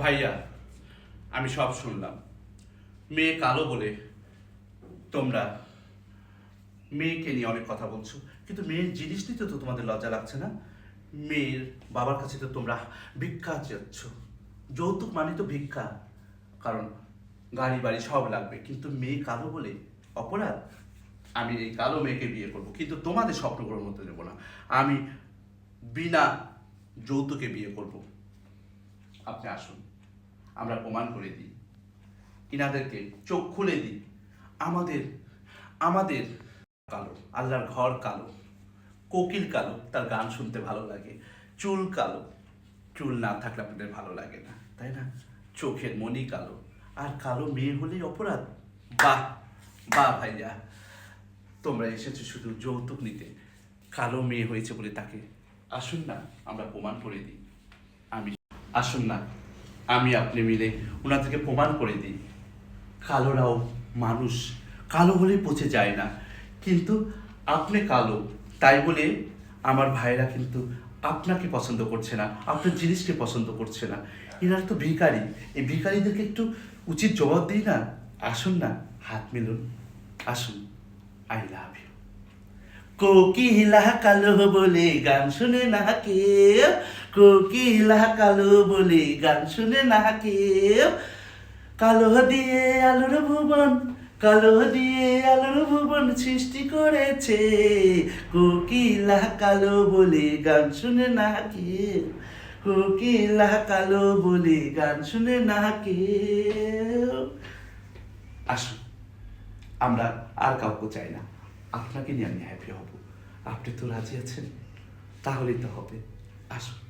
ভাইয়া, আমি সব শুনলাম। মেয়ে কালো বলে তোমরা মেয়েকে নিয়ে অনেক কথা বলছো, কিন্তু মেয়ের জিনিস নিতে তো তোমাদের লজ্জা লাগছে না? মেয়ের বাবার কাছে তো তোমরা ভিক্ষা চাচ্ছ। যৌতুক মানে তো ভিক্ষা, কারণ গাড়ি বাড়ি সব লাগবে। কিন্তু মেয়ে কালো বলে অপরাধ? আমি এই কালো মেয়েকে বিয়ে করব, কিন্তু তোমাদের স্বপ্নগুলোর মতো নেব না। আমি বিনা যৌতুকে বিয়ে করব। আপনি আসুন, আমরা প্রমাণ করে দিই। ইনাদেরকে চোখ খুলে দিই। আমাদের আমাদের কালো, আল্লাহর ঘর কালো, কোকিল কালো, তার গান শুনতে ভালো লাগে। চুল কালো, চুল না থাকলে আপনাদের ভালো লাগে না, তাই না? চোখের মনি কালো, আর কালো মেয়ে হলেই অপরাধ। বাহ বাহ ভাইয়া, তোমরা এসেছ শুধু যৌতুক নিতে। কালো মেয়ে হয়েছে বলে তাকে। আসুন না, আমরা প্রমাণ করে দিই। আসুন না, আমি আপনি মিলে ওনাদেরকে প্রমাণ করে দিই। কালোরাও মানুষ, কালো হলেই পচে যায় না। কিন্তু আপনি কালো, তাই বলে আমার ভাইরা কিন্তু আপনাকে পছন্দ করছে না, আপনার জিনিসকে পছন্দ করছে না। এনারা তো ভিখারি, এই ভিখারিদেরকে একটু উচিত জবাব দিই না? আসুন না, হাত মিলুন, আসুন আই লাভ ইউ কোকিলা কালো বলে গান শুনে না কেউ কোকিলা কালো বলে গান শুনে না কেউ কালো দিয়ে আলোর ভুবন কালো দিয়ে আলোর ভুবন সৃষ্টি করেছে কোকিলা কালো বলে গান শুনে না কেউ কোকিলা কালো বলে গান শুনে না কেউ আসুন, আমরা আর কাউকে চাই না। আপনাকে নিয়ে আমি হ্যাপি হব। আপনি তো রাজি আছেন? তাহলেই তো হবে। আসুন।